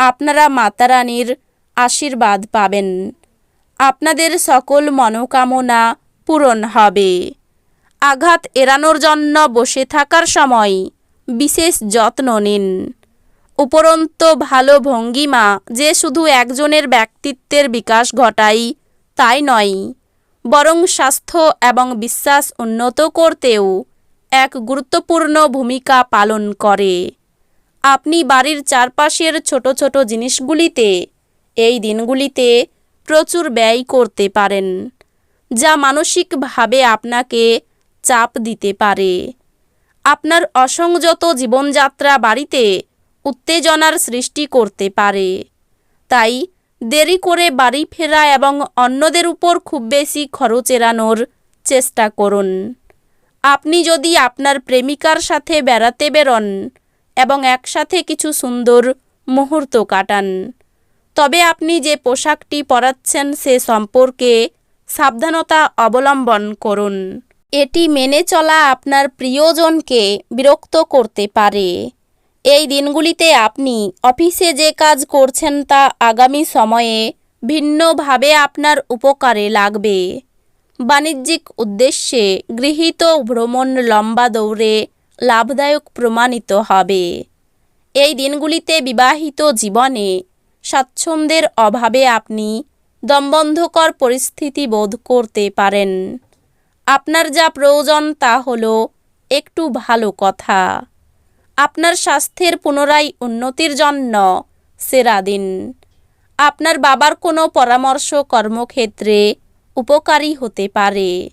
আপনারা মাতারানীর আশীর্বাদ পাবেন। আপনাদের সকল মনোকামনা পূরণ হবে। আঘাত এড়ানোর জন্য বসে থাকার সময় বিশেষ যত্ন নিন। উপরন্ত ভালো ভঙ্গিমা যে শুধু একজনের ব্যক্তিত্বের বিকাশ ঘটায় তাই নয়, বরং স্বাস্থ্য এবং বিশ্বাস উন্নত করতেও এক গুরুত্বপূর্ণ ভূমিকা পালন করে। আপনি বাড়ির চারপাশের ছোট ছোট জিনিসগুলিতে এই দিনগুলিতে প্রচুর ব্যয় করতে পারেন, যা মানসিকভাবে আপনাকে চাপ দিতে পারে। আপনার অসংযত জীবনযাত্রা বাড়িতে উত্তেজনার সৃষ্টি করতে পারে। তাই দেরি করে বাড়ি ফেরা এবং অন্যদের উপর খুব বেশি খরচ এড়ানোর চেষ্টা করুন। আপনি যদি আপনার প্রেমিকার সাথে বেড়াতে বেরোন এবং একসাথে কিছু সুন্দর মুহূর্ত কাটান। তবে আপনি যে পোশাকটি পরাচ্ছেন সে সম্পর্কে সাবধানতা অবলম্বন করুন। এটি মেনে চলা আপনার প্রিয়জনকে বিরক্ত করতে পারে। এই দিনগুলিতে আপনি অফিসে যে কাজ করছেন তা আগামী সময়ে ভিন্নভাবে আপনার উপকারে লাগবে। বাণিজ্যিক উদ্দেশ্যে গৃহীত ভ্রমণ লম্বা দৌড়ে লাভদায়ক প্রমাণিত হবে। এই দিনগুলিতে বিবাহিত জীবনে স্বাচ্ছন্দ্যের অভাবে আপনি দমবন্ধকর পরিস্থিতি বোধ করতে পারেন। আপনার যা প্রয়োজন তা হল একটু ভালো কথা। আপনার স্বাস্থ্যের পুনরায় উন্নতির জন্য সেরা দিন। আপনার বাবার কোনো পরামর্শ কর্মক্ষেত্রে উপকারী হতে পারে।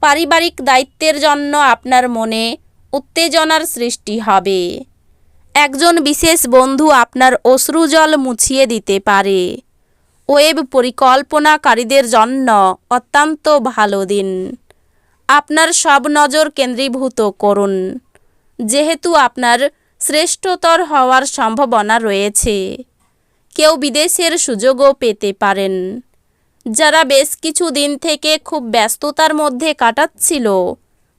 পারিবারিক দায়িত্বের জন্য আপনার মনে উত্তেজনার সৃষ্টি হবে। একজন বিশেষ বন্ধু আপনার অশ্রুজল মুছিয়ে দিতে পারে। ওয়েব পরিকল্পনাকারীদের জন্য অত্যন্ত ভালো দিন। আপনার সব নজর কেন্দ্রীভূত করুন। যেহেতু আপনার শ্রেষ্ঠতর হওয়ার সম্ভাবনা রয়েছে। কেউ বিদেশের সুযোগও পেতে পারেন। যারা বেশ কিছু দিন থেকে খুব ব্যস্ততার মধ্যে কাটাচ্ছিল,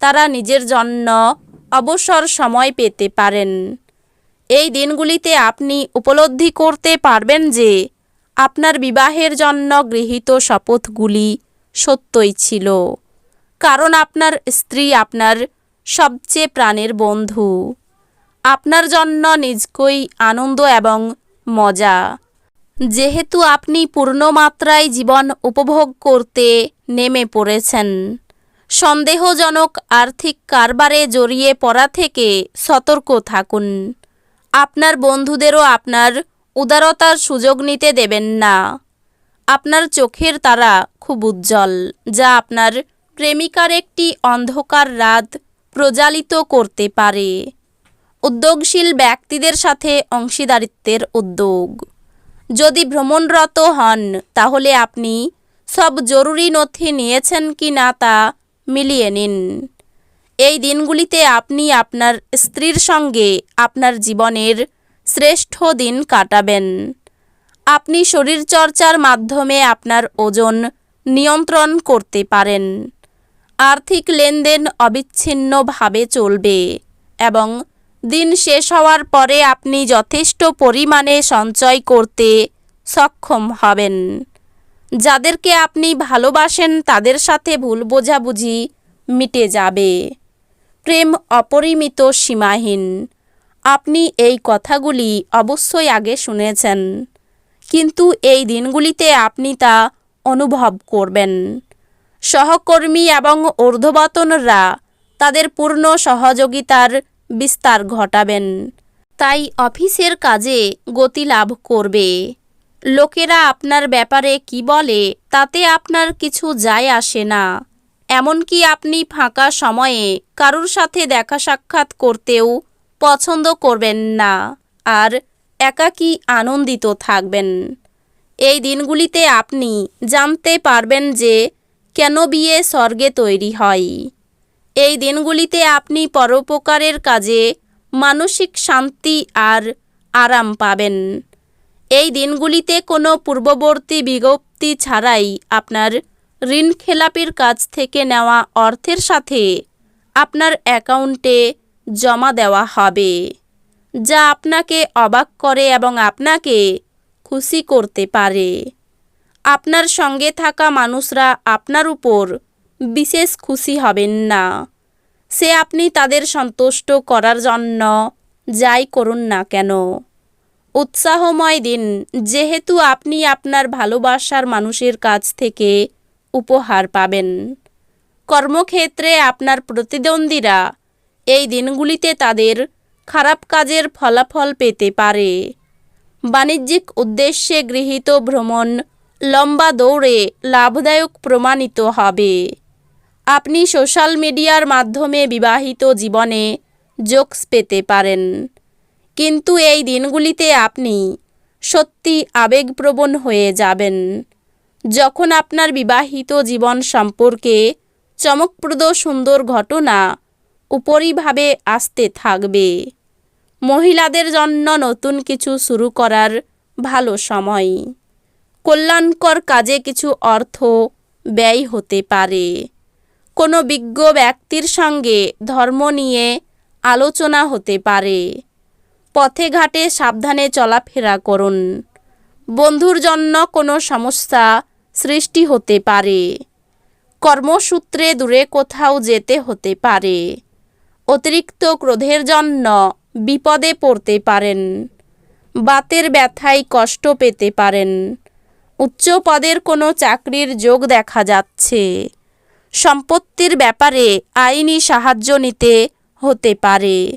তারা নিজের জন্য অবসর সময় পেতে পারেন। এই দিনগুলিতে আপনি উপলব্ধি করতে পারবেন যে আপনার বিবাহের জন্য গৃহীত শপথগুলি সত্যই ছিল। কারণ আপনার স্ত্রী আপনার সবচেয়ে প্রাণের বন্ধু। আপনার জন্য নিজকই আনন্দ এবং মজা। যেহেতু আপনি পূর্ণমাত্রায় জীবন উপভোগ করতে নেমে পড়েছেন সন্দেহজনক আর্থিক কারবারে জড়িয়ে পড়া থেকে সতর্ক থাকুন। আপনার বন্ধুদেরও আপনার উদারতার সুযোগ নিতে দেবেন না। আপনার চোখের তারা খুব উজ্জ্বল, যা আপনার প্রেমিকার একটি অন্ধকার রাত প্রজ্বালিত করতে পারে। উদ্যোগশীল ব্যক্তিদের সাথে অংশীদারিত্বের উদ্যোগ। যদি ভ্রমণরত হন, তাহলে আপনি সব জরুরি নথি নিয়েছেন কি না তা মিলিয়ে নিন। এই দিনগুলিতে আপনি আপনার স্ত্রীর সঙ্গে আপনার জীবনের শ্রেষ্ঠ দিন কাটাবেন। আপনি শরীরচর্চার মাধ্যমে আপনার ওজন নিয়ন্ত্রণ করতে পারেন। আর্থিক লেনদেন অবিচ্ছিন্নভাবে চলবে এবং দিন শেষ হওয়ার পরে আপনি যথেষ্ট পরিমাণে সঞ্চয় করতে সক্ষম হবেন। যাদেরকে আপনি ভালোবাসেন, তাদের সাথে ভুল বোঝাবুঝি মিটে যাবে। প্রেম অপরিমিত সীমাহীন। আপনি এই কথাগুলি অবশ্যই আগে শুনেছেন, কিন্তু এই দিনগুলিতে আপনি তা অনুভব করবেন। সহকর্মী এবং ঊর্ধ্বতনরা তাদের পূর্ণ সহযোগিতার বিস্তার ঘটাবেন। তাই অফিসের কাজে গতি লাভ করবে। লোকেরা আপনার ব্যাপারে কি বলে, তাতে আপনার কিছু যায় আসে না। এমনকি আপনি ফাঁকা সময়ে কারুর সাথে দেখা সাক্ষাৎ করতেও পছন্দ করবেন না আর একাকী আনন্দিত থাকবেন। এই দিনগুলিতে আপনি জানতে পারবেন যে কেন বিয়ে স্বর্গে তৈরি হয়। এই দিনগুলিতে আপনি পরোপকারের কাজে মানসিক শান্তি আর আরাম পাবেন। এই দিনগুলিতে কোনো পূর্ববর্তী বিজ্ঞপ্তি ছাড়াই আপনার ঋণ খেলাপির কাছ থেকে নেওয়া অর্থের সাথে আপনার অ্যাকাউন্টে জমা দেওয়া হবে, যা আপনাকে অবাক করে এবং আপনাকে খুশি করতে পারে। আপনার সঙ্গে থাকা মানুষরা আপনার উপর বিশেষ খুশি হবেন না। সে আপনি তাদের সন্তুষ্ট করার জন্য যাই করুন না কেন। উৎসাহময় দিন। যেহেতু আপনি আপনার ভালোবাসার মানুষের কাছ থেকে উপহার পাবেন। কর্মক্ষেত্রে আপনার প্রতিদ্বন্দ্বীরা এই দিনগুলিতে তাদের খারাপ কাজের ফলাফল পেতে পারে। বাণিজ্যিক উদ্দেশ্যে গৃহীত ভ্রমণ লম্বা দৌড়ে লাভদায়ক প্রমাণিত হবে। আপনি সোশ্যাল মিডিয়ার মাধ্যমে বিবাহিত জীবনে জোকস পেতে পারেন। কিন্তু এই দিনগুলিতে আপনি সত্যি আবেগপ্রবণ হয়ে যাবেন। যখন আপনার বিবাহিত জীবন সম্পর্কে চমকপ্রদ সুন্দর ঘটনা উপরিভাবে আসতে থাকবে, মহিলাদের জন্য নতুন কিছু শুরু করার ভালো সময়, কল্যাণকর কাজে কিছু অর্থ ব্যয় হতে পারে। কোনো বিজ্ঞ ব্যক্তির সঙ্গে ধর্ম নিয়ে আলোচনা হতে পারে। পথে ঘাটে সাবধানে চলাফেরা করুন। বন্ধুর জন্য কোনো সমস্যা সৃষ্টি হতে পারে। কর্মসূত্রে দূরে কোথাও যেতে হতে পারে। অতিরিক্ত ক্রোধের জন্য বিপদে পড়তে পারেন। বাতের ব্যথায় কষ্ট পেতে পারেন। উচ্চ পদের কোনো চাকরির যোগ দেখা যাচ্ছে। সম্পত্তির ব্যাপারে আইনি সাহায্য নিতে হতে পারে।